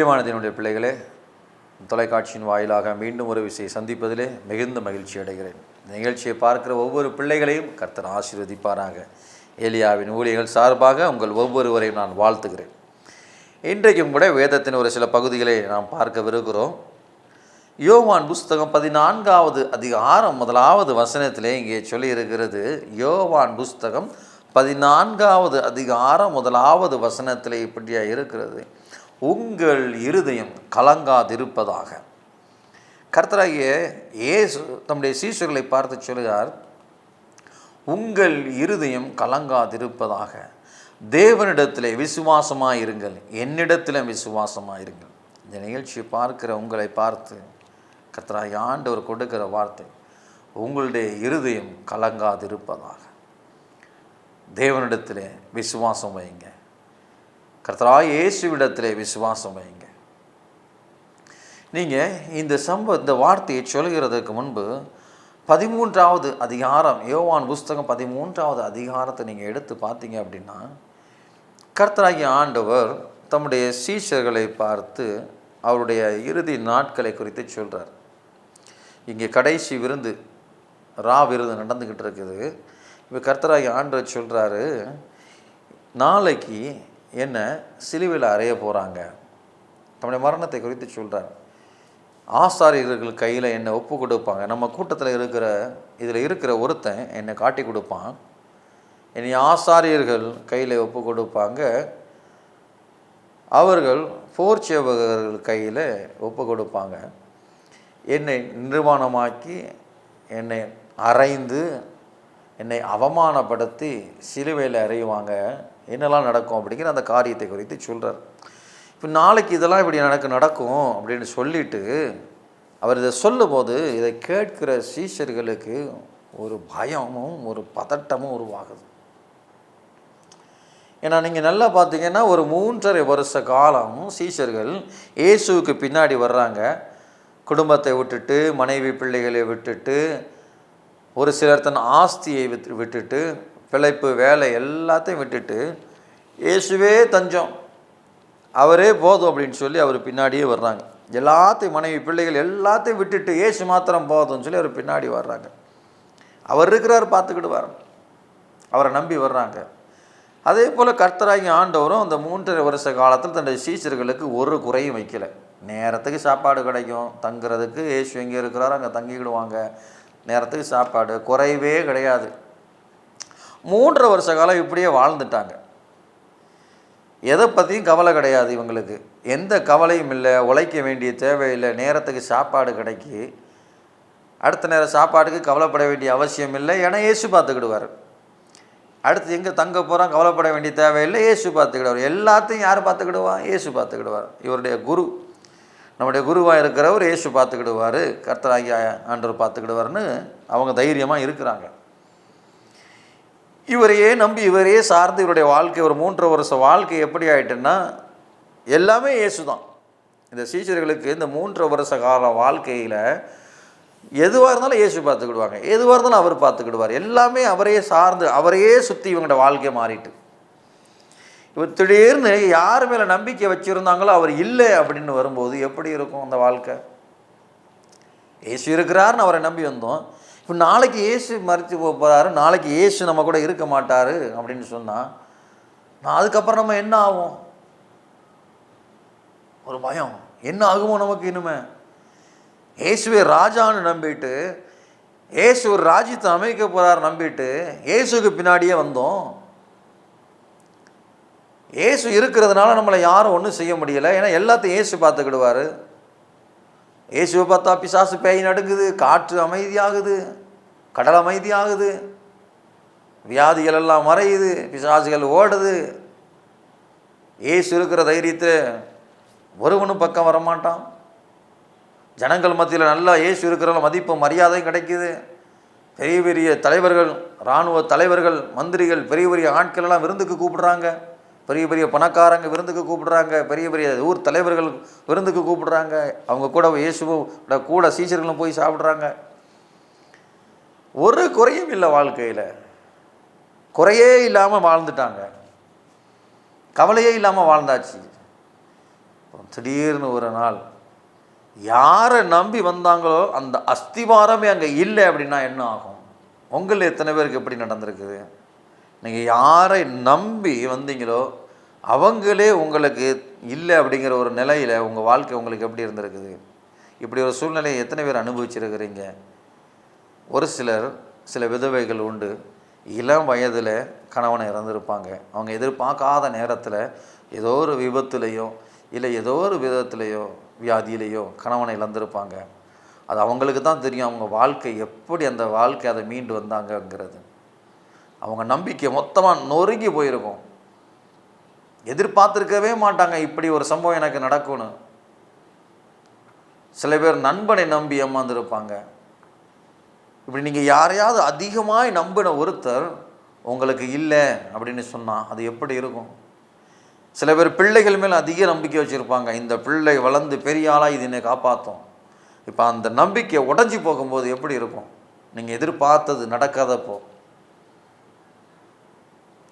பிரியமானதினுடைய பிள்ளைகளே தொலைக்காட்சியின் வாயிலாக மீண்டும் ஒரு விஷயை சந்திப்பதிலே மிகுந்த மகிழ்ச்சி அடைகிறேன். நிகழ்ச்சியை பார்க்கிற ஒவ்வொரு பிள்ளைகளையும் கர்த்தர் ஆசீர்வதிப்பாராக. ஏலியாவின் ஊழியர்கள் சார்பாக உங்கள் ஒவ்வொருவரையும் நான் வாழ்த்துகிறேன். இன்றைக்கும் கூட வேதத்தின் ஒரு சில பகுதிகளை நாம் பார்க்கவிருக்கிறோம். யோவான் புஸ்தகம் பதினான்காவது அதிகாரம் முதலாவது வசனத்திலே இங்கே சொல்லியிருக்கிறது. யோவான் புஸ்தகம் பதினான்காவது அதிகாரம் முதலாவது வசனத்திலே இப்படியா இருக்கிறது. உங்கள் இருதயம் கலங்காதிருப்பதாக. கர்த்தராகிய இயேசு தம்முடைய சீஷர்களை பார்த்து சொல்கிறார் உங்கள் இருதயம் கலங்காதிருப்பதாக. இருங்கள் விசுவாசமாயிருங்கள். என்னிடத்திலும் விசுவாசமாயிருங்கள். இந்த நிகழ்ச்சியை பார்க்கிற உங்களை பார்த்து கர்த்தராகி ஆண்டவர் கொடுக்கிற வார்த்தை உங்களுடைய இருதயம் கலங்காதிருப்பதாக. தேவனிடத்தில் விசுவாசம் வைங்க கர்த்தராய் இயேசுவிடத்திலே விசுவாசம் வைங்க நீங்கள் இந்த சம்ப இந்த வார்த்தையை சொல்கிறதுக்கு முன்பு பதிமூன்றாவது அதிகாரம் யோவான் புஸ்தகம் பதிமூன்றாவது அதிகாரத்தை நீங்கள் எடுத்து பார்த்தீங்க அப்படின்னா கர்த்தராகிய ஆண்டவர் தம்முடைய சீஷர்களை பார்த்து அவருடைய இறுதி நாட்களை குறித்து சொல்கிறார் இங்கே கடைசி விருந்து ரா விருந்து நடந்துக்கிட்டு இருக்குது. இப்போ கர்த்தராகி ஆண்டவர் சொல்கிறாரு நாளைக்கு என்ன சிலுவையில் அறைய போகிறாங்க தம்முடைய மரணத்தை குறித்து சொல்கிறார் ஆசாரியர்கள் கையில் என்னை ஒப்பு கொடுப்பாங்க? நம்ம கூட்டத்தில் இருக்கிற இதில் இருக்கிற ஒருத்தன் என்னை காட்டி கொடுப்பான். என்னை ஆசாரியர்கள் கையில் ஒப்பு கொடுப்பாங்க. அவர்கள் போர் சேவகர்கள் கையில் ஒப்பு கொடுப்பாங்க. என்னை நிர்வாணமாக்கி என்னை அரைந்து என்னை அவமானப்படுத்தி சிலுவையில் அறையுவாங்க என்னெல்லாம் நடக்கும் அப்படிங்கிற அந்த காரியத்தை குறித்து சொல்கிறார் இப்போ நாளைக்கு இதெல்லாம் இப்படி எனக்கு நடக்கும் அப்படின்னு சொல்லிட்டு அவர் இதை சொல்லும்போது இதை கேட்கிற சீஷர்களுக்கு ஒரு பயமும் ஒரு பதட்டமும் உருவாகுது. ஏன்னா நீங்கள் நல்லா பார்த்தீங்கன்னா ஒரு மூன்றரை வருஷ காலம் சீஷர்கள் இயேசுவுக்கு பின்னாடி வர்றாங்க. குடும்பத்தை விட்டுட்டு மனைவி பிள்ளைகளை விட்டுட்டு ஒரு சிலர் தன் ஆஸ்தியை விட்டு விட்டுட்டு பிழைப்பு வேலை எல்லாத்தையும் விட்டுட்டு இயேசுவே தஞ்சம் அவரே போதும் அப்படின்னு சொல்லி அவர் பின்னாடியே வர்றாங்க. எல்லாத்தையும் மனைவி பிள்ளைகள் எல்லாத்தையும் விட்டுட்டு ஏசு மாத்திரம் போதும்னு சொல்லி அவர் பின்னாடி வர்றாங்க. அவர் இருக்கிறார் பார்த்துக்கிடுவார். அவரை நம்பி வர்றாங்க. அதே போல் கர்த்தராகி ஆண்டவரும் அந்த மூன்றரை வருஷ காலத்தில் தன்னுடைய சீச்சர்களுக்கு ஒரு குறையும் வைக்கல. நேரத்துக்கு சாப்பாடு கிடைக்கும். தங்குறதுக்கு ஏசு எங்கே இருக்கிறாரோ அங்கே தங்கிக்கிடுவாங்க. நேரத்துக்கு சாப்பாடு குறைவே கிடையாது. மூன்றரை வருஷ காலம் இப்படியே வாழ்ந்துட்டாங்க. எதை பற்றியும் கவலை கிடையாது இவங்களுக்கு. எந்த கவலையும் இல்லை உழைக்க வேண்டிய தேவையில்லை நேரத்துக்கு சாப்பாடு கிடைக்கி. அடுத்த நேரம் சாப்பாட்டுக்கு கவலைப்பட வேண்டிய அவசியம் இல்லை ஏன்னா ஏசு பார்த்துக்கிடுவார். அடுத்து எங்கே தங்க போகிறோம் கவலைப்பட வேண்டிய தேவையில்லை ஏசு பார்த்துக்கிடுவார். எல்லாத்தையும் யார் பார்த்துக்கிடுவான் ஏசு பார்த்துக்கிடுவார். இவருடைய குரு. நம்முடைய குருவாக இருக்கிறவர் ஏசு பார்த்துக்கிடுவார். கர்த்தராகி ஆண்டவர் பார்த்துக்கிடுவார்னு அவங்க தைரியமாக இருக்கிறாங்க. இவரையே நம்பி இவரையே சார்ந்து இவருடைய வாழ்க்கை ஒரு மூன்று வருஷ வாழ்க்கை எப்படி ஆயிட்டுன்னா எல்லாமே இயேசு தான் இந்த சீச்சர்களுக்கு இந்த மூன்று வருஷ கால வாழ்க்கையில் எதுவாக இருந்தாலும் இயேசு பார்த்துக்கிடுவாங்க. எதுவாக இருந்தாலும் அவர் பார்த்துக்கிடுவார். எல்லாமே அவரையே சார்ந்து அவரையே சுற்றி இவங்களோட வாழ்க்கை மாறிட்டு. இவர் திடீர்னு யார் மேலே நம்பிக்கை வச்சுருந்தாங்களோ அவர் இல்லை அப்படின்னு வரும்போது எப்படி இருக்கும் அந்த வாழ்க்கை? இயேசு இருக்கிறாருன்னு அவரை நம்பி வந்தோம். இப்போ நாளைக்கு இயேசு மறித்து போகிறாரு நாளைக்கு இயேசு நம்ம கூட இருக்க மாட்டார் அப்படின்னு சொன்னால் நான் அதுக்கப்புறம் நம்ம என்ன ஆகும் ஒரு பயம். என்ன ஆகுமோ நமக்கு இனிமே? இயேசுவை ராஜான்னு நம்பிட்டு இயேசு ஒரு ராஜ்யத்தை அமைக்க போகிறார் நம்பிட்டு ஏசுக்கு பின்னாடியே வந்தோம். இயேசு இருக்கிறதுனால நம்மளை யாரும் ஒன்றும் செய்ய முடியலை. ஏன்னா எல்லாத்தையும் ஏசு பார்த்துக்கிடுவார். இயேசுவை பார்த்தா பிசாசு பேய் நடுங்குது காற்று அமைதியாகுது. கடல் அமைதியாகுது. வியாதிகள் எல்லாம் மறையுது. பிசாசுகள் ஓடுது. ஏசு இருக்கிற தைரியத்தை ஒருவனும் பக்கம் வரமாட்டான். ஜனங்கள் மத்தியில் நல்லா இயேசு இருக்கிற மதிப்பு மரியாதை கிடைக்கிது. பெரிய பெரிய தலைவர்கள் இராணுவ தலைவர்கள் மந்திரிகள் பெரிய பெரிய ஆட்கள் எல்லாம் விருந்துக்கு கூப்பிடுறாங்க. பெரிய பெரிய பணக்காரங்க விருந்துக்கு கூப்பிடுறாங்க. பெரிய பெரிய ஊர் தலைவர்கள் விருந்துக்கு கூப்பிடுறாங்க. அவங்க கூட இயேசுவோட கூட சீசர்களும் போய் சாப்பிட்றாங்க. ஒரு குறையும் இல்லை வாழ்க்கையில். குறையே இல்லாமல் வாழ்ந்துட்டாங்க. கவலையே இல்லாமல் வாழ்ந்தாச்சு. திடீர்னு ஒரு நாள் யாரை நம்பி வந்தாங்களோ அந்த அஸ்திவாரமே அங்கே இல்லை அப்படின்னா என்ன ஆகும்? உங்களில் எத்தனை பேருக்கு எப்படி நடந்திருக்குது? நீங்கள் யாரை நம்பி வந்தீங்களோ அவங்களே உங்களுக்கு இல்லை அப்படிங்கிற ஒரு நிலையில் உங்கள் வாழ்க்கை உங்களுக்கு எப்படி இருந்திருக்குது? இப்படி ஒரு சூழ்நிலையை எத்தனை பேர் அனுபவிச்சிருக்கிறீங்க? ஒரு சிலர் சில விதவைகள் உண்டு. இளம் வயதில் கணவனை இறந்திருப்பாங்க. அவங்க எதிர்பார்க்காத நேரத்தில் ஏதோ ஒரு விபத்துலேயோ இல்லை ஏதோ ஒரு விதத்துலேயோ வியாதியிலேயோ கணவனை இழந்திருப்பாங்க. அது அவங்களுக்கு தான் தெரியும் அவங்க வாழ்க்கை எப்படி அந்த வாழ்க்கை அதை மீண்டு வந்தாங்கங்கிறது. அவங்க நம்பிக்கை மொத்தமாக நொறுங்கி போயிருக்கும். எதிர்பார்த்துருக்கவே மாட்டாங்க இப்படி ஒரு சம்பவம் எனக்கு நடக்கும்னு. சில பேர் நண்பனை நம்பி ஏமாந்துருப்பாங்க. இப்படி நீங்கள் யாரையாவது அதிகமாக நம்பின ஒருத்தர் உங்களுக்கு இல்லை அப்படின்னு சொன்னால் அது எப்படி இருக்கும்? சில பேர் பிள்ளைகள் மேலே அதிக நம்பிக்கை வச்சுருப்பாங்க. இந்த பிள்ளை வளர்ந்து பெரிய ஆளாக இது என்னை காப்பாற்றும் இப்போ அந்த நம்பிக்கை உடஞ்சி போகும்போது எப்படி இருக்கும்? நீங்கள் எதிர்பார்த்தது நடக்காதப்போ.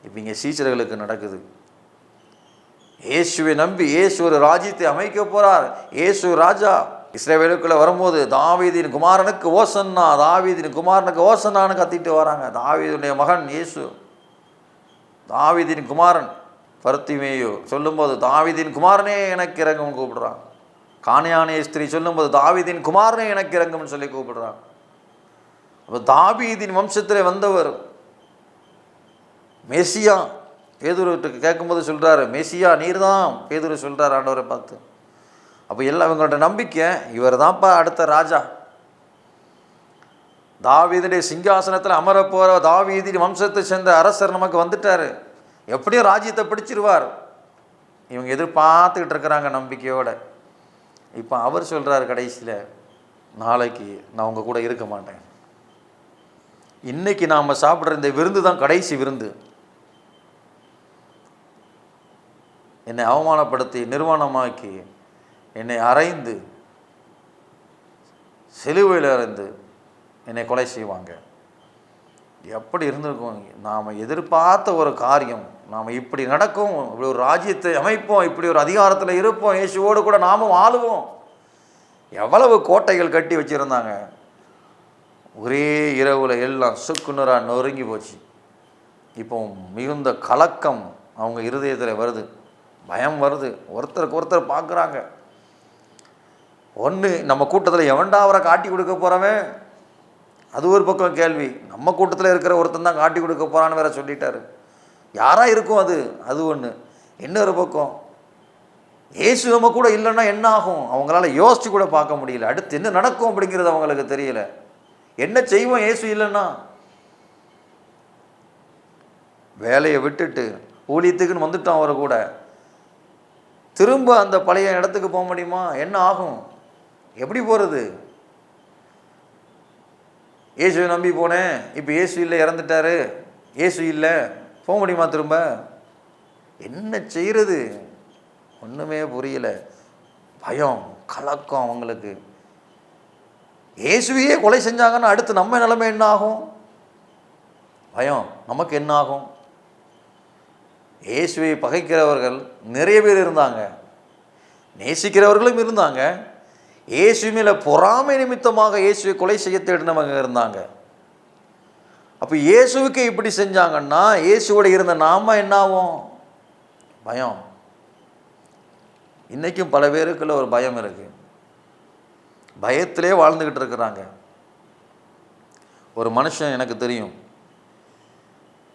இப்போ இங்கே சீச்சர்களுக்கு நடக்குது. இயேசுவை நம்பி இயேசு ஒரு ராஜ்யத்தை அமைக்க போகிறார் இயேசு ராஜா. இஸ்ரேவேலுக்குள்ளே வரும்போது தாவீதின் குமாரனுக்கு ஓசன்னா தாவீதின் குமாரனுக்கு ஓசன்னான்னு கத்திட்டு வராங்க. தாவீதுடைய மகன் இயேசு. தாவீதின் குமாரன் பருத்திமேயோ. சொல்லும்போது தாவீதின் குமாரனே எனக்கு இறங்கும் கூப்பிடுறான் காணியானே ஸ்திரீ சொல்லும்போது தாவீதின் குமாரனே எனக்கு இறங்கும்னு சொல்லி கூப்பிடுறான் அப்போ தாவீதின் வம்சத்தில் வந்தவர் மெசியா. பேதுருவிட்டு கேட்கும்போது சொல்கிறாரு மெசியா நீர் தான் பேதுரு சொல்கிறார் ஆண்டவரை பார்த்து. அப்போ எல்லாம் இவங்களோட நம்பிக்கை இவர் தான்ப்பா அடுத்த ராஜா. தாவீதுடைய சிங்காசனத்தில் அமரப்போகிற தாவீதி வம்சத்தை சேர்ந்த அரசர் நமக்கு வந்துட்டார். எப்படியும் ராஜ்யத்தை பிடிச்சிருவார். இவங்க எதிர்பார்த்துக்கிட்டு இருக்கிறாங்க நம்பிக்கையோடு. இப்போ அவர் சொல்கிறார் கடைசியில் நாளைக்கு நான் உங்கள் கூட இருக்க மாட்டேன். இன்றைக்கி நாம் சாப்பிட்ற இந்த விருந்து தான் கடைசி விருந்து. என்னை அவமானப்படுத்தி நிர்வாணமாக்கி என்னை அறைந்து சிலுவையில் அறைந்து என்னை கொலை செய்வாங்க. எப்படி இருந்திருக்கும்? நாம் எதிர்பார்த்த ஒரு காரியம் நாம் இப்படி நடக்கும் இப்படி ஒரு ராஜ்யத்தை அமைப்போம் இப்படி ஒரு அதிகாரத்தில் இருப்போம் இயேசுவோடு கூட நாமும் வாழுவோம் எவ்வளவு கோட்டைகள் கட்டி வச்சுருந்தாங்க. ஒரே இரவில் எல்லாம் சுக்குநராக நொறுங்கி போச்சு. இப்போ மிகுந்த கலக்கம் அவங்க இருதயத்தில் வருது. பயம் வருது. ஒருத்தருக்கு ஒருத்தர் பார்க்குறாங்க. ஒன்று நம்ம கூட்டத்தில் எவன்டா அவரை காட்டி கொடுக்க போகிறவன் அது ஒரு பக்கம் கேள்வி. நம்ம கூட்டத்தில் இருக்கிற ஒருத்தன் தான் காட்டி கொடுக்க போகிறான்னு வேற சொல்லிட்டாரு. யாராக இருக்கும் அது? அது ஒன்று இன்னொரு பக்கம் இயேசு நம்ம கூட இல்லைன்னா என்ன ஆகும்? அவங்களால யோசிச்சு கூட பார்க்க முடியல. அடுத்து என்ன நடக்கும் அப்படிங்கிறது அவங்களுக்கு தெரியல. என்ன செய்வோம் இயேசு இல்லைன்னா? வேலையை விட்டுட்டு ஊழியத்துக்குன்னு வந்துட்டோம் அவர் கூட. திரும்ப அந்த பழைய இடத்துக்கு போக முடியுமா? என்ன ஆகும்? எப்படி போகிறது இயேசுவை நம்பி போனேன். இப்போ இயேசு இல்லை இறந்துட்டாரு. இயேசு இல்லை. போக முடியுமா திரும்ப? என்ன செய்கிறது ஒன்றுமே புரியல. பயம் கலக்கம் அவங்களுக்கு. இயேசுவையே கொலை செஞ்சாங்கன்னா அடுத்து நம்ம நிலைமை என்ன ஆகும்? பயம் நமக்கு என்ன ஆகும்? இயேசுவை பகைக்கிறவர்கள் நிறைய பேர் இருந்தாங்க. நேசிக்கிறவர்களும் இருந்தாங்க. இயேசு மேல பொறாமை நிமித்தமாக இயேசுவை கொலை செய்ய தேடினவங்க இருந்தாங்க. அப்போ இயேசுவுக்கு இப்படி செஞ்சாங்கன்னா இயேசுவோட இருந்த நாம என்னாகும் பயம். இன்றைக்கும் பல பேருக்குள்ள ஒரு பயம் இருக்குது பயத்திலே வாழ்ந்துக்கிட்டு இருக்கிறாங்க. ஒரு மனுஷன் எனக்கு தெரியும்.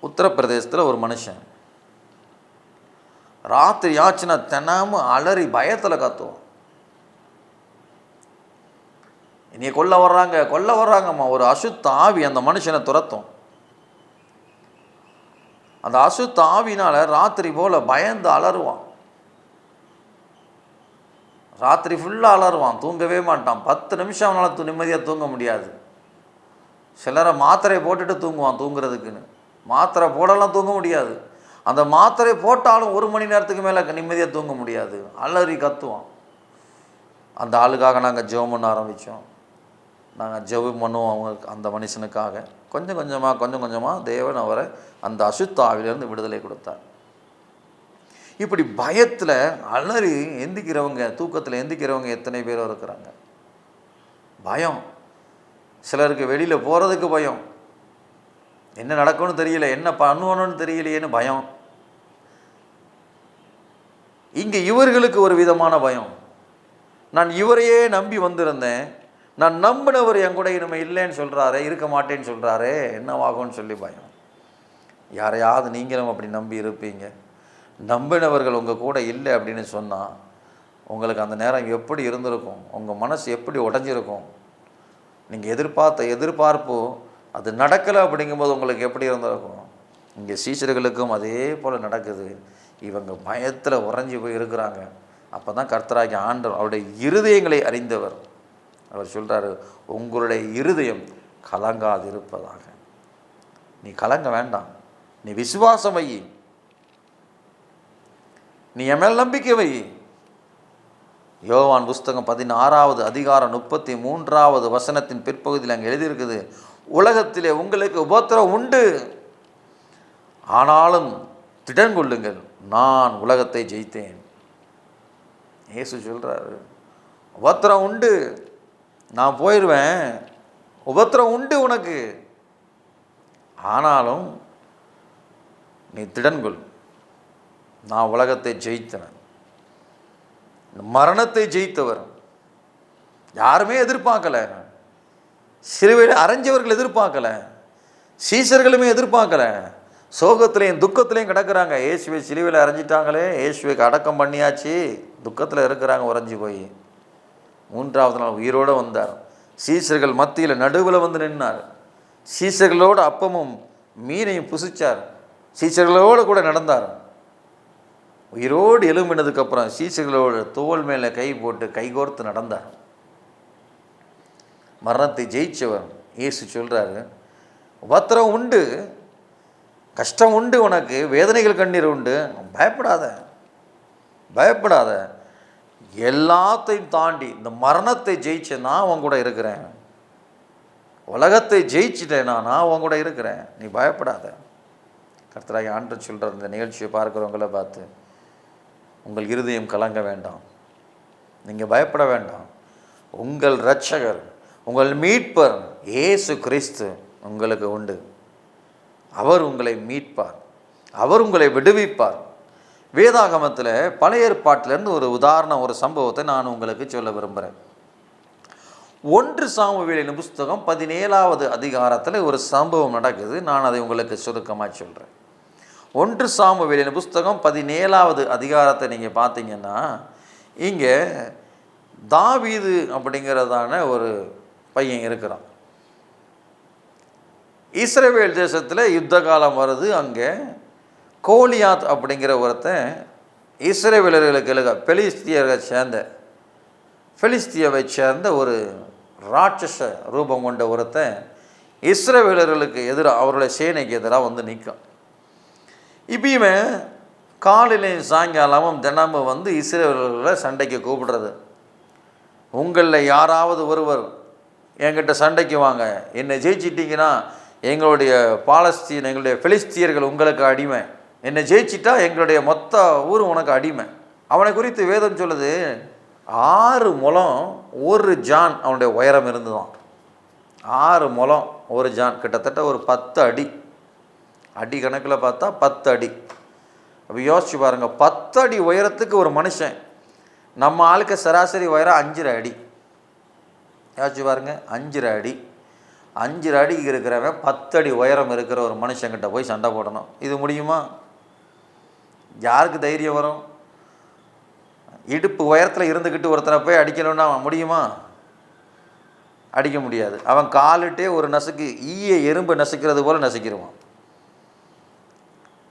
உத்தரப்பிரதேசத்தில் ஒரு மனுஷன். ராத்திரி ஆச்சுன்னா தினமும் அலறி பயத்தில் கத்துவோம் நீ கொல்ல வர்றாங்க கொல்ல வர்றாங்கம்மா. ஒரு அசுத்த ஆவி அந்த மனுஷனை துரத்தும். அந்த அசுத்த ஆவினால் ராத்திரி போல பயந்து அலறுவான். ராத்திரி ஃபுல்லாக அலறுவான். தூங்கவே மாட்டான். பத்து நிமிஷம் அவனால் தூ நிம்மதியாக தூங்க முடியாது. சிலரை மாத்திரையை போட்டுட்டு தூங்குவான் தூங்குறதுக்குன்னு. மாத்திரை போடலாம் தூங்க முடியாது. அந்த மாத்திரை போட்டாலும் ஒரு மணி நேரத்துக்கு மேலே நிம்மதியாக தூங்க முடியாது. அலறி கத்துவான். அந்த ஆளுக்காக நாங்கள் ஜெபம் பண்ண ஆரம்பித்தோம் நாங்கள் ஜெபம் பண்ணுவோம் அவங்க அந்த மனுஷனுக்காக கொஞ்சம் கொஞ்சமாக கொஞ்சம் கொஞ்சமாக தேவன் அவரை அந்த அசுத்தாவிலிருந்து விடுதலை கொடுத்தார். இப்படி பயத்தில் அலறி எந்திக்கிறவங்க தூக்கத்தில் எந்திக்கிறவங்க எத்தனை பேரும் இருக்கிறாங்க. பயம். சிலருக்கு வெளியில் போகிறதுக்கு பயம். என்ன நடக்கும்னு தெரியல என்ன பண்ணுவணும்னு தெரியலையேன்னு பயம். இங்கே இவர்களுக்கு ஒரு விதமான பயம். நான் இவரையே நம்பி வந்திருந்தேன். நான் நம்பினவர் என் கூட இனிமே இல்லைன்னு சொல்கிறாரே இருக்க மாட்டேன்னு சொல்கிறாரே என்னவாகும்னு சொல்லி பயம். யாரையாவது நீங்களும் அப்படி நம்பி இருப்பீங்க. நம்பினவர்கள் உங்கள் கூட இல்லை அப்படின்னு சொன்னால் உங்களுக்கு அந்த நேரம் எப்படி இருந்திருக்கும்? உங்கள் மனசு எப்படி உடஞ்சிருக்கும்? நீங்கள் எதிர்பார்த்த எதிர்பார்ப்பு அது நடக்கலை அப்படிங்கும்போது உங்களுக்கு எப்படி இருந்திருக்கும்? இங்கே சீசர்களுக்கும் அதே போல் நடக்குது. இவங்க பயத்தில் உறைஞ்சி போய் இருக்கிறாங்க. அப்போ தான் கர்த்தராகி ஆண்டவர் அவருடைய இருதயங்களை அறிந்தவர். அவர் சொல்கிறாரு உங்களுடைய இருதயம் கலங்காது இருப்பதாக நீ கலங்க வேண்டாம். நீ விசுவாசம் வை. நீ என் மேல் நம்பிக்கை வை. யோவான் புஸ்தகம் பதினாறாவது அதிகாரம் முப்பத்தி மூன்றாவது வசனத்தின் பிற்பகுதியில் அங்கே எழுதியிருக்குது உலகத்திலே உங்களுக்கு உபத்திரம் உண்டு. ஆனாலும் திடன் கொள்ளுங்கள். நான் உலகத்தை ஜெயித்தேன். இயேசு சொல்கிறாரு உபத்திரம் உண்டு. நான் போயிடுவேன் உபத்திரம் உண்டு உனக்கு. ஆனாலும் நீ திடன்கொள். நான் உலகத்தை ஜெயித்தவன். மரணத்தை ஜெயித்தவர். யாருமே எதிர்பார்க்கலை. சிறுவையில் அரைஞ்சவர்கள் எதிர்பார்க்கலை. சீசர்களுமே எதிர்பார்க்கலை. சோகத்திலையும் துக்கத்திலையும் கிடக்கிறாங்க. இயேசுவை சிலுவையில் அரைஞ்சிட்டாங்களே. இயேசுவைக்கு அடக்கம் பண்ணியாச்சு. துக்கத்தில் இருக்கிறாங்க உறைஞ்சி போய். மூன்றாவது நாள் உயிரோடு வந்தார். சீசர்கள் மத்தியில் நடுவில் வந்து நின்னார். சீசர்களோடு அப்பமும் மீனையும் புசிச்சார். சீசர்களோடு கூட நடந்தார். உயிரோடு எலும்பினதுக்கப்புறம் சீசர்களோடு தோல் மேலே கை போட்டு கைகோர்த்து நடந்தார். மரணத்தை ஜெயிச்சவர் இயேசு சொல்கிறாரு உபத்திரம் உண்டு. கஷ்டம் உண்டு உனக்கு. வேதனைகள் கண்ணீர் உண்டு. பயப்படாத. பயப்படாத. எல்லாத்தையும் தாண்டி இந்த மரணத்தை ஜெயிச்ச நான் உன் கூட இருக்கிறேன். உலகத்தை ஜெயிச்சிட்டேனா நான் உன் கூட இருக்கிறேன். நீ பயப்படாத. கர்த்தராகி ஆண்டு சொல்கிற இந்த நிகழ்ச்சியை பார்க்குறவங்கள பார்த்து உங்கள் இருதயம் கலங்க வேண்டாம். நீங்கள் பயப்பட வேண்டாம். உங்கள் இரட்சகர் உங்கள் மீட்பர் இயேசு கிறிஸ்து உங்களுக்கு உண்டு. அவர் உங்களை மீட்பார். அவர் உங்களை விடுவிப்பார். வேதாகமத்தில் பழைய ஏற்பாட்டிலேருந்து ஒரு உதாரணம் ஒரு சம்பவத்தை நான் உங்களுக்கு சொல்ல விரும்புகிறேன் ஒன்று சாமுவேலின் புஸ்தகம் பதினேழாவது அதிகாரத்தில் ஒரு சம்பவம் நடக்குது. நான் அதை உங்களுக்கு சுருக்கமாக சொல்கிறேன் ஒன்று சாமுவேலின் புஸ்தகம் பதினேழாவது அதிகாரத்தை நீங்கள் பார்த்தீங்கன்னா இங்கே தாவீது அப்படிங்கிறதான ஒரு பையன் இருக்கிறான். இஸ்ரேவேல் தேசத்தில் யுத்த காலம் வருது அங்கே. கோலியாத் அப்படிங்கிற ஒருத்தன் இஸ்ரேவேலர்களுக்கு எழுக பெலிஸ்தியர்களை சேர்ந்த பெலிஸ்தியாவை சேர்ந்த ஒரு ராட்சச ரூபம் கொண்ட ஒருத்தன் இஸ்ரேவேலர்களுக்கு எதிராக அவருடைய சேனைக்கு எதிராக வந்து நிற்கும். இப்பயுமே காலையிலையும் சாயங்காலமும் தினமும் வந்து இஸ்ரேவேலர்களை சண்டைக்கு கூப்பிடுறது. உங்களில் யாராவது ஒருவர் என்கிட்ட சண்டைக்கு வாங்க என்னை ஜெயிச்சிட்டிங்கன்னா எங்களுடைய பாலஸ்தீன் எங்களுடைய பெலிஸ்தியர்கள் உங்களுக்கு அடிமை. என்னை ஜெயிச்சிட்டா எங்களுடைய மொத்த ஊர் உனக்கு அடிமை. அவனை குறித்து வேதம் சொல்லுது ஆறு முலம் ஒரு ஜான் அவனுடைய உயரம் இருந்துதான். ஆறு முலம் ஒரு ஜான் கிட்டத்தட்ட ஒரு பத்து அடி. அடி கணக்கில் பார்த்தா பத்து அடி. அப்போ யோசிச்சு பாருங்கள் பத்து அடி உயரத்துக்கு ஒரு மனுஷன் நம்ம ஆளுக்கு சராசரி உயரம் அஞ்சரை அடி. யோசிச்சு பாருங்க அஞ்சரை அடி. அஞ்சரை அடிக்கு இருக்கிறவன் பத்து அடி உயரம் இருக்கிற ஒரு மனுஷங்கிட்ட போய் சண்டை போடணும். இது முடியுமா? யாருக்கு தைரியம் வரும்? இடுப்பு உயரத்தில் இருந்துக்கிட்டு ஒருத்தனை போய் அடிக்கணும்னா முடியுமா? அடிக்க முடியாது. அவன் காலிட்டே ஒரு நசுக்கு ஈய எறும்பு நசுக்கிறது போல் நசுக்கிடுவான்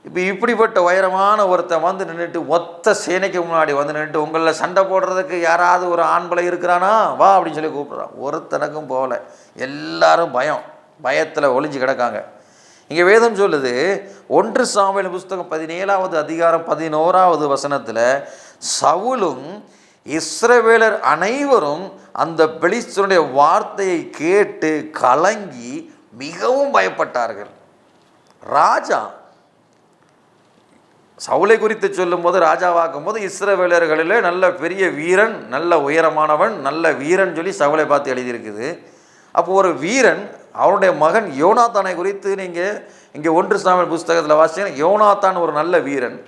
இப்போ இப்படிப்பட்ட உயரமான ஒருத்தன் வந்து நின்றுட்டு ஒத்த சேனைக்கு முன்னாடி வந்து நின்றுட்டு உங்களில் சண்டை போடுறதுக்கு யாராவது ஒரு ஆண்பலை இருக்கிறானா? வா அப்படின்னு சொல்லி கூப்பிட்றான். ஒருத்தனுக்கும் போகல. எல்லாரும் பயம். பயத்தில் ஒளிஞ்சு கிடக்காங்க. இங்கே வேதம் சொல்லுது ஒன்று சாமியல் புஸ்தகம் பதினேழாவது அதிகாரம் பதினோராவது வசனத்தில் சவுலும் இஸ்ரவேலர் அனைவரும் அந்த பெலிஸ்தனுடைய வார்த்தையை கேட்டு கலங்கி மிகவும் பயப்பட்டார்கள். ராஜா சவுளை குறித்து சொல்லும்போது ராஜாவாக்கும் போது இஸ்ரவேலர்களிலே நல்ல பெரிய வீரன் நல்ல உயரமானவன் நல்ல வீரன் சொல்லி சவுலை பார்த்து எழுதியிருக்குது. அப்போ ஒரு வீரன் அவருடைய மகன் யோனாத்தானை குறித்து நீங்கள் இங்கே ஒன்று சாமியல் புஸ்தகத்தில் வாசிச்சீங்கன்னா யோனாத்தான் ஒரு நல்ல வீரன்.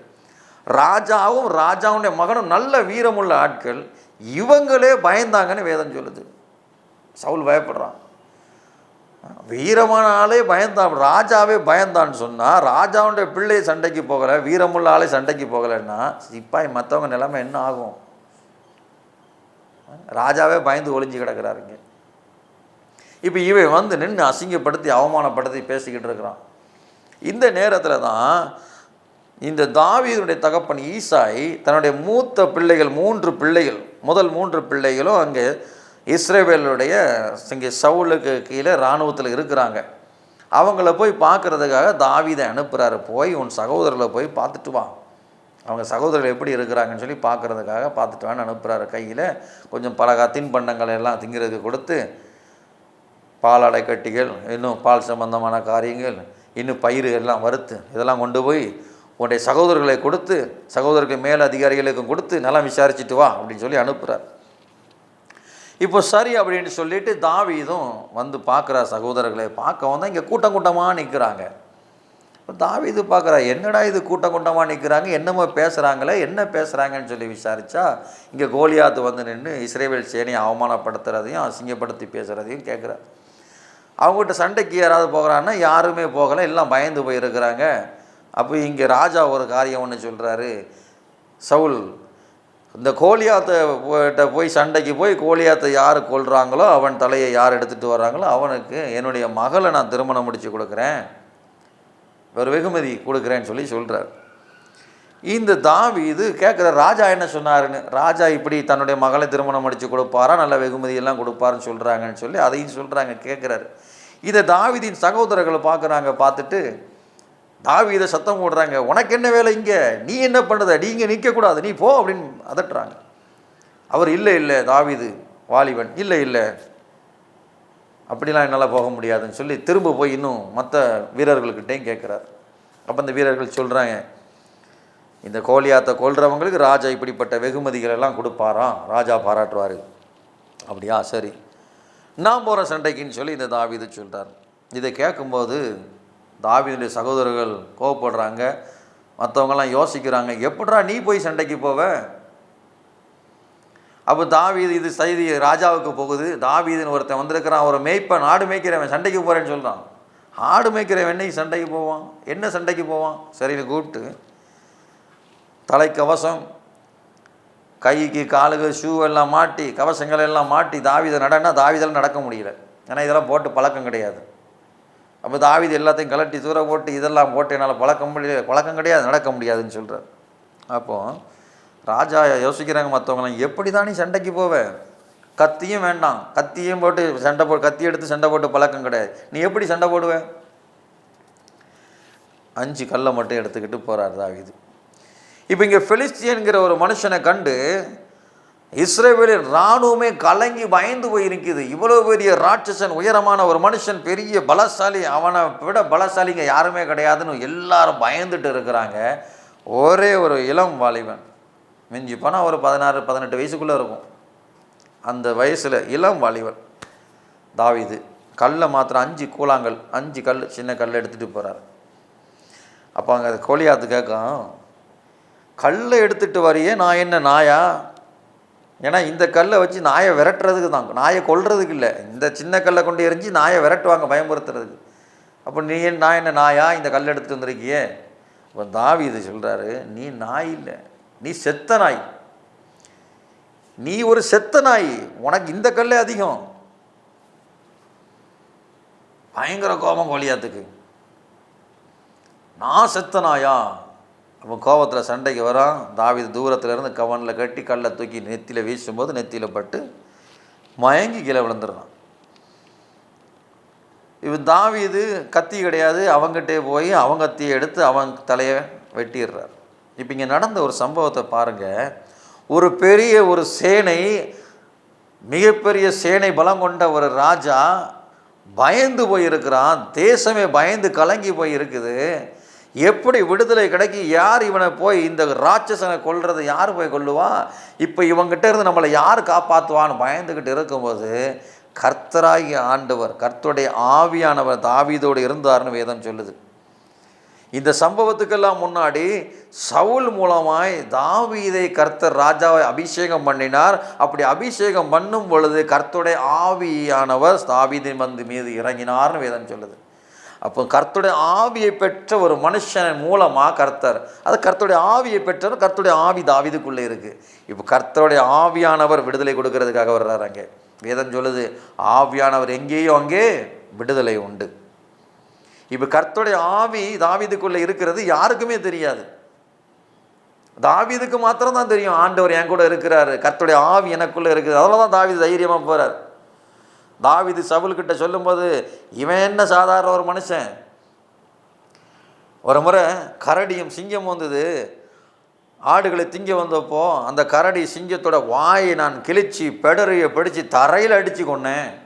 ராஜாவும் ராஜாவுடைய மகனும் நல்ல வீரமுள்ள ஆட்கள். இவங்களே பயந்தாங்கன்னு வேதம் சொல்லுது. சவுல் பயப்படுறான். வீரமான ஆளே பயந்தான். ராஜாவே பயந்தான்னு சொன்னால் ராஜாவுடைய பிள்ளை சண்டைக்கு போகலை வீரமுள்ள ஆளே சண்டைக்கு போகலைன்னா சிப்பாய் மற்றவங்க நிலைமை என்ன ஆகும்? ராஜாவே பயந்து ஒளிஞ்சு கிடக்கிறாருங்க இப்போ இவன் வந்து நின்று அசிங்கப்படுத்தி அவமானப்படுத்தி பேசிக்கிட்டு இருக்கிறான். இந்த நேரத்தில் தான் இந்த தாவீதுடைய தகப்பன் ஈசாய் தன்னுடைய மூத்த பிள்ளைகள் மூன்று பிள்ளைகள் முதல் மூன்று பிள்ளைகளும் அங்கே இஸ்ரேவேலுடைய இங்கே சவுலுக்கு கீழே இராணுவத்தில் இருக்கிறாங்க. அவங்கள போய் பார்க்குறதுக்காக தாவிதை அனுப்புகிறாரு போய் உன் சகோதரர்களை போய் பார்த்துட்டு வா. அவங்க சகோதரர்கள் எப்படி இருக்கிறாங்கன்னு சொல்லி பார்க்குறதுக்காக பார்த்துட்டு வான்னு அனுப்புகிறாரு கையில் கொஞ்சம் பலகா தின்பண்டங்கள் எல்லாம் திங்கிறதுக்கு கொடுத்து பால் அடைக்கட்டிகள் இன்னும் பால் சம்பந்தமான காரியங்கள் இன்னும் பயிர் எல்லாம் வறுத்து இதெல்லாம் கொண்டு போய் உன்னுடைய சகோதரர்களை கொடுத்து சகோதரருக்கு மேல் அதிகாரிகளுக்கும் கொடுத்து நல்லா விசாரிச்சுட்டு வா அப்படின்னு சொல்லி அனுப்புகிறார் இப்போ சரி அப்படின்னு சொல்லிட்டு தாவீதும் வந்து பார்க்குறா சகோதரர்களை. பார்க்க வந்தால் இங்கே கூட்டம் கூட்டமாக நிற்கிறாங்க. இப்போ தாவீது பார்க்குறா என்னடா இது கூட்டம் கூட்டமாக நிற்கிறாங்க? என்னமோ பேசுகிறாங்களே என்ன பேசுகிறாங்கன்னு சொல்லி விசாரித்தா இங்கே கோலியாத்து வந்து நின்று இஸ்ரேவேல் சேனையை அவமானப்படுத்துறதையும் அசிங்கப்படுத்தி பேசுகிறதையும் கேட்குறாரு அவங்ககிட்ட சண்டைக்கு யாராவது போகிறான்னா யாருமே போகலை எல்லாம் பயந்து போயிருக்கிறாங்க. அப்போ இங்கே ராஜா ஒரு காரியம் ஒன்று சொல்கிறாரு சவுல் இந்த கோழியாத்தை போயிட்ட போய் சண்டைக்கு போய் கோலியாத்தை யார் கொள்கிறாங்களோ அவன் தலையை யார் எடுத்துகிட்டு வர்றாங்களோ அவனுக்கு என்னுடைய மகளை நான் திருமணம் முடித்து கொடுக்குறேன். ஒரு வெகுமதி கொடுக்குறேன்னு சொல்லி சொல்கிறார் இந்த தாவி இது கேட்குற ராஜா என்ன சொன்னாருன்னு? ராஜா இப்படி தன்னுடைய மகளை திருமணம் அடித்து கொடுப்பாரா? நல்ல வெகுமதியெல்லாம் கொடுப்பாருன்னு சொல்கிறாங்கன்னு சொல்லி அதையும் சொல்கிறாங்க கேட்குறாரு இதை தாவிதின் சகோதரர்களை பார்க்குறாங்க பார்த்துட்டு தாவிதை சத்தம் போடுறாங்க உனக்கு என்ன வேலை இங்கே? நீ என்ன பண்ணுறத நீ இங்கே நிற்கக்கூடாது நீ போ அப்படின்னு அதட்டுறாங்க. அவர் இல்லை இல்லை தாவிது வாலிபன். இல்லை இல்லை. அப்படிலாம் என்னால் போக முடியாதுன்னு சொல்லி திரும்ப போய் இன்னும் மற்ற வீரர்கள்கிட்டையும் கேட்குறாரு அப்போ இந்த வீரர்கள் சொல்கிறாங்க இந்த கோலியாத்தை கொள்றவங்களுக்கு ராஜா இப்படிப்பட்ட வெகுமதிகள் எல்லாம் கொடுப்பாராம். ராஜா பாராட்டுவார். அப்படியா? சரி. நான் போகிற சண்டைக்குன்னு சொல்லி இந்த தாவீது சொல்கிறார் இதை கேட்கும்போது தாவீதுடைய சகோதரர்கள் கோவப்படுறாங்க. மற்றவங்கெல்லாம் யோசிக்கிறாங்க. எப்படா நீ போய் சண்டைக்கு போவ? அப்போ தாவீது இது செய்தி ராஜாவுக்கு போகுது. தாவீதுன்னு ஒருத்தன் வந்திருக்கிறான். ஒரு மேய்ப்பன் ஆடு மேய்க்கிறவன் சண்டைக்கு போகிறேன்னு சொல்கிறான் ஆடு மேய்க்கிறவன் என்னைக்கு சண்டைக்கு போவான்? என்ன சண்டைக்கு போவான்? சரின்னு கூப்பிட்டு தலைக்கவசம் கைக்கு காலுக்கு ஷூ எல்லாம் மாட்டி கவசங்கள் எல்லாம் மாட்டி தாவிதை நடனா தாவிதெல்லாம் நடக்க முடியல. ஏன்னா இதெல்லாம் போட்டு பழக்கம் கிடையாது. அப்போ தாவிது எல்லாத்தையும் கலட்டி தூர போட்டு இதெல்லாம் போட்டு என்னால் பழக்கம் முடியல பழக்கம் கிடையாது நடக்க முடியாதுன்னு சொல்கிறார் அப்போது ராஜா யோசிக்கிறாங்க மற்றவங்களாம் எப்படி தான் நீ சண்டைக்கு போவ? கத்தியும் வேண்டாம். கத்தியும் போட்டு சண்டை போ கத்தி எடுத்து சண்டை போட்டு பழக்கம் கிடையாது. நீ எப்படி சண்டை போடுவ? அஞ்சு கல்லை மட்டும் எடுத்துக்கிட்டு போகிறார் தாவிது. இப்போ இங்கே பெலிஸ்தியன்கிற ஒரு மனுஷனை கண்டு இஸ்ரேவேலின் இராணுவமே கலங்கி பயந்து போயிருக்குது இவ்வளோ பெரிய ராட்சசன் உயரமான ஒரு மனுஷன் பெரிய பலசாலி அவனை விட பலசாலிங்க யாருமே கிடையாதுன்னு எல்லாரும் பயந்துட்டு இருக்கிறாங்க. ஒரே ஒரு இளம் வாலிபன். மிஞ்சி போனால் ஒரு பதினாறு பதினெட்டு வயசுக்குள்ளே இருக்கும். அந்த வயசில் இளம் வாலிபன். தாவிது கல்லை மாத்திரம் அஞ்சு கூழாங்கல் அஞ்சு கல் சின்ன கல் எடுத்துகிட்டு போகிறார் அப்போ அங்கே கோழியாத்து கேட்கும் கல்லை எடுத்துகிட்டு வரையே நான் என்ன நாயா? ஏன்னா இந்த கல்லை வச்சு நாயை விரட்டுறதுக்கு தான். நாயை கொல்றதுக்கு இல்லை. இந்த சின்ன கல்லை கொண்டு எரிஞ்சு நாயை விரட்டுவாங்க பயமுறுத்துறதுக்கு. அப்போ நீ நான் என்ன நாயா? இந்த கல் எடுத்துட்டு வந்திருக்கியே. இப்போ தாவி இது சொல்கிறாரு நீ நாய் இல்லை. நீ செத்த நாய். நீ ஒரு செத்த நாய். உனக்கு இந்த கல்லே அதிகம். பயங்கர கோபம் கோலியாத்துக்கு. நான் செத்த நாயா? அப்போ கோபத்தில் சண்டைக்கு வரான். தாவித தூரத்துலேருந்து கவனில் கட்டி கல்லை தூக்கி நெத்தியில் வீசும்போது நெத்தியில் பட்டு மயங்கி கீழே விழுந்துடுறான். இவன் தாவிது கத்தி கிடையாது. அவங்ககிட்டே போய் அவங்க கத்தியை எடுத்து அவன் தலையை வெட்டிடுறார். இப்போ இங்கே நடந்த ஒரு சம்பவத்தை பாருங்கள் ஒரு பெரிய ஒரு சேனை மிகப்பெரிய சேனை பலம் கொண்ட ஒரு ராஜா பயந்து போயிருக்கிறான். தேசமே பயந்து கலங்கி போய் இருக்குது எப்படி விடுதலை கிடைக்கி? யார் இவனை போய் இந்த ராட்சசனை கொல்றதை? யார் போய் கொல்லுவா? இப்போ இவங்கிட்ட இருந்து நம்மளை யார் காப்பாற்றுவான்னு பயந்துக்கிட்டு இருக்கும்போது கர்த்தராகி ஆண்டவர் கர்த்தருடைய ஆவியானவர் தாவீதோடு இருந்தார்னு வேதம் சொல்லுது. இந்த சம்பவத்துக்கெல்லாம் முன்னாடி சவுல் மூலமாய் தாவீதை கர்த்தர் ராஜாவை அபிஷேகம் பண்ணினார். அப்படி அபிஷேகம் பண்ணும் பொழுது கர்த்தருடைய ஆவியானவர் தாவீதின் வந்து மீது இறங்கினார்னு வேதம் சொல்லுது. அப்போ கர்த்தருடைய ஆவியை பெற்ற ஒரு மனுஷன் மூலமாக கர்த்தர். அது கர்த்தருடைய ஆவியை பெற்றவர் கர்த்தருடைய ஆவி தாவிதுக்குள்ளே இருக்குது இப்போ கர்த்தருடைய ஆவியானவர் விடுதலை கொடுக்கறதுக்காக வர்றாரு அங்கே. வேதம் சொல்லுது ஆவியானவர் எங்கேயோ அங்கே விடுதலை உண்டு. இப்போ கர்த்தருடைய ஆவி தாவிதுக்குள்ளே இருக்கிறது யாருக்குமே தெரியாது. தாவிதுக்கு மாத்திரம் தான் தெரியும் ஆண்டவர் என் கூட இருக்கிறாரு. கர்த்தருடைய ஆவி எனக்குள்ளே இருக்குது. அதனால தான் தாவிது தைரியமாக போகிறார் தாவிது சவுல்கிட்ட சொல்லும்போது இவன் என்ன சாதாரண ஒரு மனுஷன்? ஒரு முறை கரடியும் சிங்கம் வந்தது. ஆடுகளை திங்க வந்தப்போ அந்த கரடி சிங்கத்தோட வாயை நான் கிழிச்சு பெடரையை பிடிச்சி தரையில் அடித்து கொண்டேன்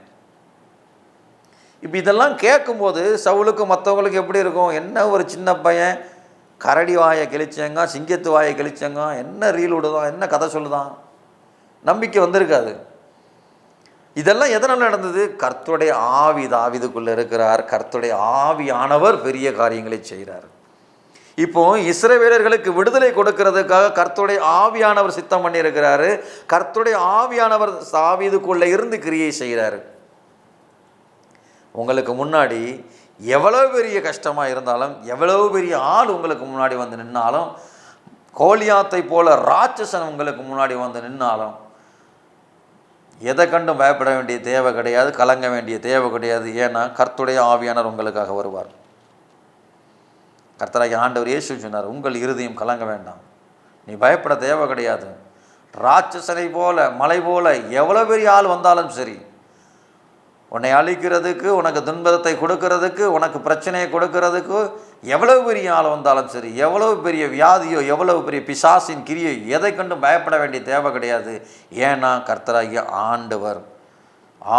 இப்போ இதெல்லாம் கேட்கும்போது சவுலுக்கு மற்றவங்களுக்கு எப்படி இருக்கும்? என்ன ஒரு சின்ன பையன்? கரடி வாயை கிழிச்சேங்க சிங்கத்து வாயை கிழிச்சேங்க என்ன ரீல் விடுதான் என்ன கதை சொல்லுதான்? நம்பிக்கை வந்திருக்காது. இதெல்லாம் எதனால் நடந்தது? கர்த்துடைய ஆவி தாவிதுக்குள்ளே இருக்கிறார். கர்த்துடைய ஆவியானவர் பெரிய காரியங்களை செய்கிறார். இப்போ இஸ்ரவேலர்களுக்கு விடுதலை கொடுக்கறதுக்காக கர்த்துடைய ஆவியானவர் சித்தம் பண்ணியிருக்கிறாரு. கர்த்துடைய ஆவியானவர் சாவிதுக்குள்ளே இருந்து கிரியை செய்கிறாரு. உங்களுக்கு முன்னாடி எவ்வளோ பெரிய கஷ்டமாக இருந்தாலும் எவ்வளோ பெரிய ஆள் உங்களுக்கு முன்னாடி வந்து நின்னாலும் கோலியாத்தை போல ராட்சசன் உங்களுக்கு முன்னாடி வந்து நின்னாலும் எதை கண்டும் பயப்பட வேண்டிய தேவை கிடையாது கலங்க வேண்டிய தேவை கிடையாது. ஏன்னா கர்த்துடைய ஆவியானர் உங்களுக்காக வருவார். கர்த்தராகி ஆண்டவர் இயேசு சொன்னார் உங்கள் இருதயம் கலங்க வேண்டாம். நீ பயப்பட தேவை கிடையாது. ராட்சசனை போல மலை போல எவ்வளோ பெரிய ஆள் வந்தாலும் சரி உன்னை அழிக்கிறதுக்கு உனக்கு துன்பத்தை கொடுக்கறதுக்கு உனக்கு பிரச்சனையை கொடுக்கறதுக்கு எவ்வளவு பெரிய ஆள் வந்தாலும் சரி எவ்வளவு பெரிய வியாதியோ எவ்வளவு பெரிய பிசாசின் கிரியோ எதை கண்டும் பயப்பட வேண்டிய தேவை கிடையாது. ஏன்னா கர்த்தராகிய ஆண்டவர்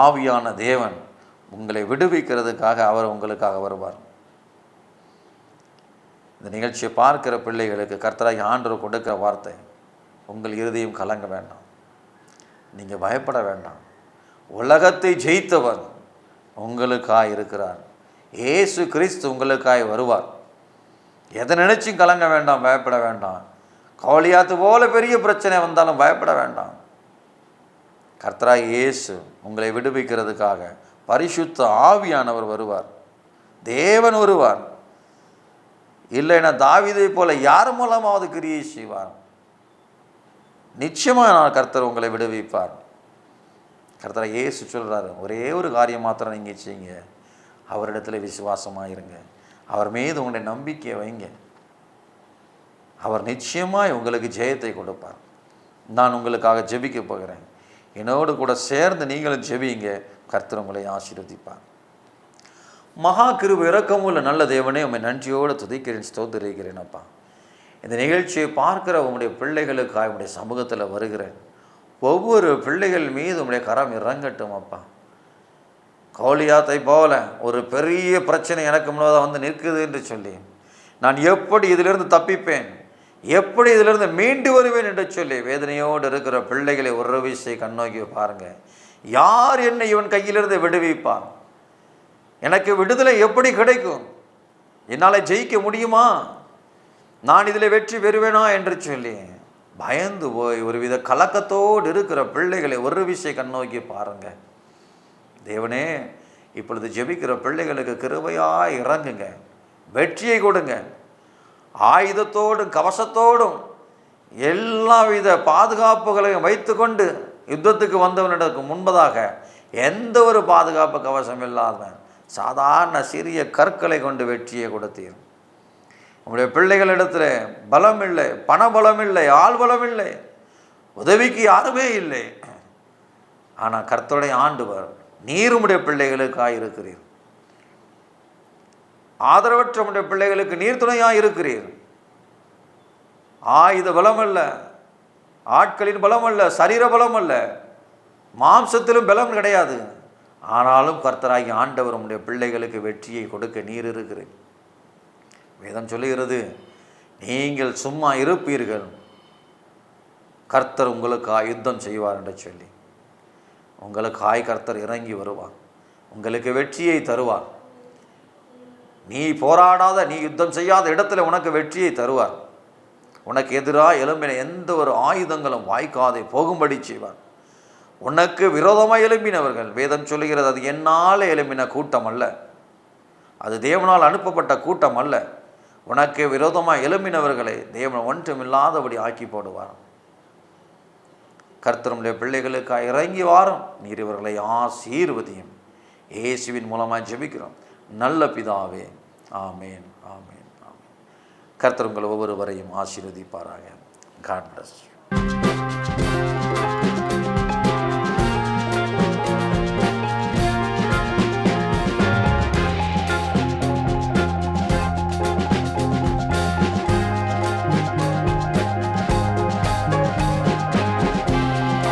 ஆவியான தேவன் உங்களை விடுவிக்கிறதுக்காக அவர் உங்களுக்காக வருவார். இந்த நிகழ்ச்சியை பார்க்கிற பிள்ளைகளுக்கு கர்த்தராகி ஆண்டவர் கொடுக்கிற வார்த்தை உங்கள் இறுதியும் கலங்க வேண்டாம். நீங்கள் பயப்பட வேண்டாம். உலகத்தை ஜெயித்தவர் உங்களுக்காய் இருக்கிறார். ஏசு கிறிஸ்து உங்களுக்காய் வருவார். எதை நினைச்சும் கலங்க வேண்டாம் பயப்பட வேண்டாம். கவலியாத்து போல பெரிய பிரச்சனை வந்தாலும் பயப்பட வேண்டாம். கர்த்தராய் இயேசு உங்களை விடுவிக்கிறதுக்காக பரிசுத்த ஆவியானவர் வருவார். தேவன் வருவார். இல்லைன்னா தாவிதை போல யார் மூலமாவது கிரியை செய்வார். நிச்சயமாக நான் கர்த்தர் உங்களை விடுவிப்பார். கர்த்தரை ஏசு சொல்கிறாரு ஒரே ஒரு காரியம் மாத்திரம் நீங்கள் செய்யுங்க. அவரிடத்துல விசுவாசமாக இருங்க அவர் மீது உங்களுடைய நம்பிக்கையை வைங்க. அவர் நிச்சயமாக உங்களுக்கு ஜெயத்தை கொடுப்பார். நான் உங்களுக்காக ஜெபிக்க போகிறேன். என்னோடு கூட சேர்ந்து நீங்களும் ஜெபிங்க. கர்த்தர் உங்களை ஆசீர்வதிப்பார். மகா கிருப உள்ள நல்ல தேவனே உண்மை நன்றியோடு துதிக்கிறேன் ஸ்தோத்திரிக்கிறேன் அப்பா. இந்த நிகழ்ச்சியை பார்க்கிற உங்களுடைய பிள்ளைகளுக்காக உங்களுடைய சமூகத்தில் வருகிறேன். ஒவ்வொரு பிள்ளைகள் மீது உங்களுடைய கரம் இறங்கட்டும் அப்பா. கௌலியாத்தை போல ஒரு பெரிய பிரச்சனை எனக்கு முன்னதாக வந்து நிற்குது என்று சொல்லி நான் எப்படி இதிலிருந்து தப்பிப்பேன்? எப்படி இதிலிருந்து மீண்டு வருவேன் என்று சொல்லி வேதனையோடு இருக்கிற பிள்ளைகளை ஒரு விஷயம் கண்ணோக்கி பாருங்க. யார் என்னை இவன் கையிலிருந்து விடுவிப்பான்? எனக்கு விடுதலை எப்படி கிடைக்கும்? என்னால் ஜெயிக்க முடியுமா? நான் இதில் வெற்றி பெறுவேனா என்று சொல்லி பயந்து போய் ஒருவித கலக்கத்தோடு இருக்கிற பிள்ளைகளை ஒரு விஷயம் கண்ணோக்கி பாருங்க. தேவனே இப்பொழுது ஜெபிக்கிற பிள்ளைகளுக்கு கிருபையாக இறங்குங்க. வெற்றியை கொடுங்க. ஆயுதத்தோடும் கவசத்தோடும் எல்லா வித பாதுகாப்புகளையும் வைத்துக்கொண்டு யுத்தத்துக்கு வந்தவனிடத்துக்கு முன்பதாக எந்த ஒரு பாதுகாப்பு கவசம் இல்லாதவன் சாதாரண சிறிய கற்களை கொண்டு வெற்றியை கொடுத்தீர். உங்களுடைய பிள்ளைகளிடத்தில் பலம் இல்லை பணபலம் இல்லை ஆள் பலம் இல்லை உதவிக்கு யாருமே இல்லை. ஆனால் கர்த்தருடைய ஆண்டுவர் நீருமுடைய பிள்ளைகளுக்காக இருக்கிறீர். ஆதரவற்ற உடைய பிள்ளைகளுக்கு நீர் துணையாக இருக்கிறீர். ஆயுத பலம் அல்ல ஆட்களின் பலம் அல்ல சரீர பலம் அல்ல மாம்சத்திலும் பலம் கிடையாது. ஆனாலும் கர்த்தராகி ஆண்டவர் உடைய பிள்ளைகளுக்கு வெற்றியை கொடுக்க நீர் இருக்கிறேன் வேதம் சொல்லுகிறது நீங்கள் சும்மா இருப்பீர்கள். கர்த்தர் உங்களுக்காக யுத்தம் செய்வார் என்று சொல்லி. உங்களுக்காய் கர்த்தர் இறங்கி வருவார். உங்களுக்கு வெற்றியை தருவார். நீ போராடாத நீ யுத்தம் செய்யாத இடத்துல உனக்கு வெற்றியை தருவார். உனக்கு எதிராக எழும்பின எந்த ஒரு ஆயுதங்களும் வாய்க்காதே போகும்படி செய்வார். உனக்கு விரோதமாக எழும்பினவர்கள் வேதம் சொல்லுகிறது அது என்னால் எழும்பின கூட்டம் அல்ல. அது தேவனால் அனுப்பப்பட்ட கூட்டம் அல்ல. உனக்கு விரோதமாக எழும்பினவர்களை தேவன் ஒன்றுமில்லாதபடி ஆக்கி போடுவார். கர்த்தருடைய பிள்ளைகளுக்காக இறங்கி வாரம். நீர் இவர்களை ஆசீர்வதியும். இயேசுவின் மூலமாக ஜெபிக்கிறோம். நல்ல பிதாவே ஆமேன் ஆமேன் ஆமேன். கர்த்தர் உங்கள் ஒவ்வொருவரையும் ஆசீர்வதிப்பாராக. God plus